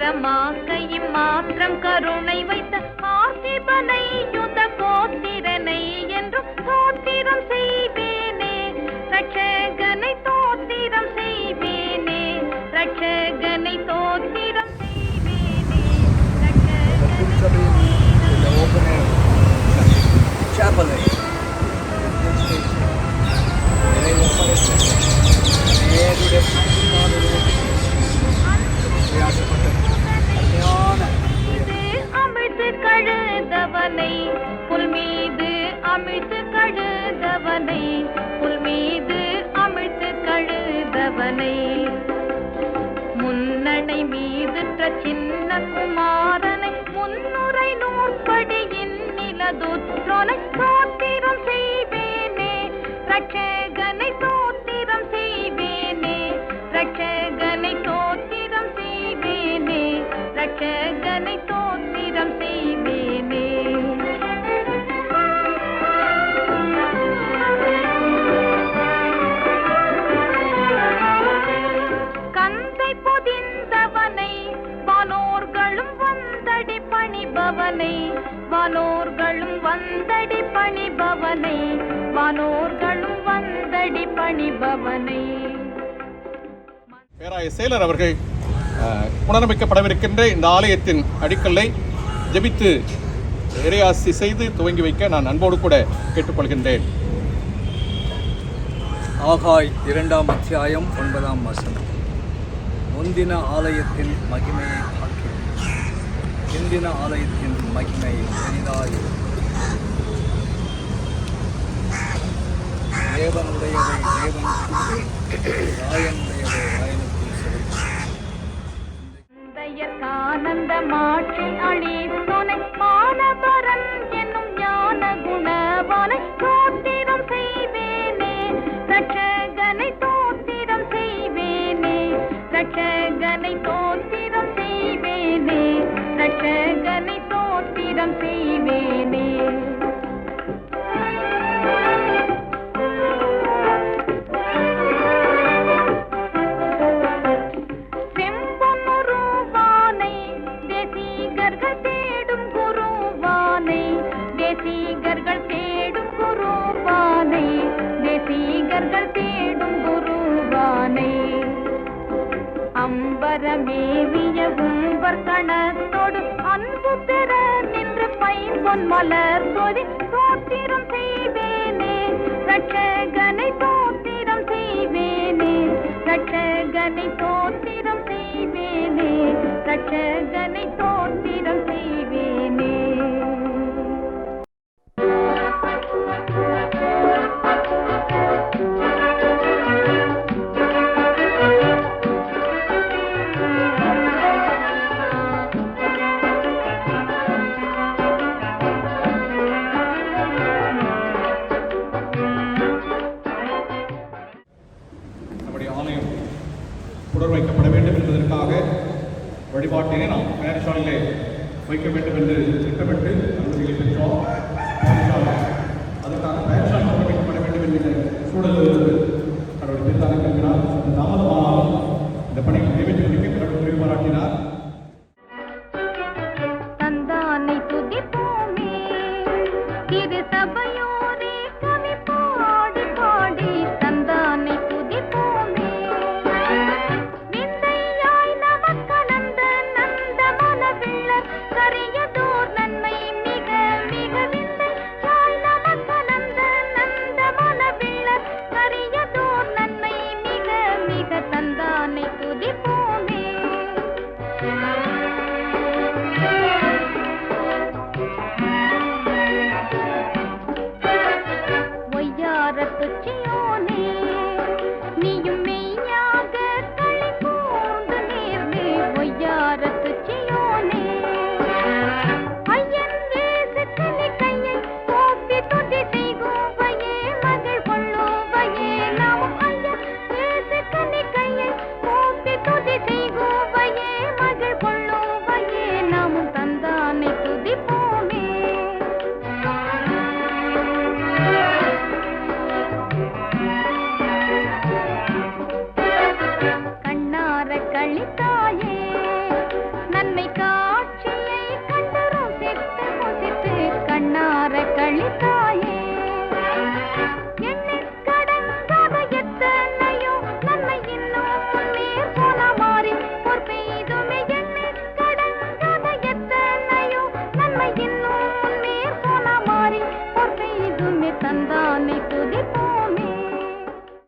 ஆத்திரமாக்க இம்மாத்திரம் கருணை வைத்த ஆசிபனை யுத கோத்திரனை என்றும் தோத்திரம் செய்வேனே. ரட்சகனை தோத்திரம் செய்வேனே. ரட்சகனை தோத்திரம் செய்வேனே. ரட்சகனை சின்ன குமாரனை முன்னுரை நூற்படியின் நிலதுற்றொலை தோத்திரம் செய்வேனே. ரட்சகனை தோத்திரம் செய்வேனே. ரட்சகனை தோத்திரம் செய்வேனே. ரட்ச வானோர்களும் வந்தடி பணிபவனை வானோர்களும் வந்தடி பணிபவனை. பேராய செயலர் அவர்கள் புனரமைக்கப்படவிருக்கின்ற இந்த ஆலயத்தின் அடிக்கல்லை ஜெபித்து இறையாசி செய்து துவங்கி வைக்க நான் அன்போடு கூட கேட்டுக்கொள்கின்றேன். ஆகாய் இரண்டாம் அத்தியாயம் ஒன்பதாம் வசனம். முந்தின ஆலயத்தின் மகிமையை இந்தின ஆலயத்தின் மகிமை பெரிதாய். தேவனுடையவை தேவன் ராயனுடையவை ராயனுக்கு செலுத்தும் தந்தையர்க்கானந்த மாற்றி அழி துணை மாணவரன் ரட்சகனை தோத்திரம் செய்வேனே தேடும் குருவானை தேசிகர்கள் தேடும் குருவானை தேசிகர்கள் தேடும் குருவானை. அம்பரமேவிய உம்பர் கணத்தோடு அன்பு பெற நின்று பைம்பொன் மலர் தொதி தோத்திரம் செய்வேனே. ரட்சகனை தோத்திரம் செய்வேனே. ரட்சகனை தோத்திரம் செய்வேனே. ரட்சகனை தோ புனர்வைக்கப்பட வேண்டும் என்பதற்காக வழிபாட்டினை நாம் பேரசாலையிலே வைக்க வேண்டும் என்று திட்டமிட்டு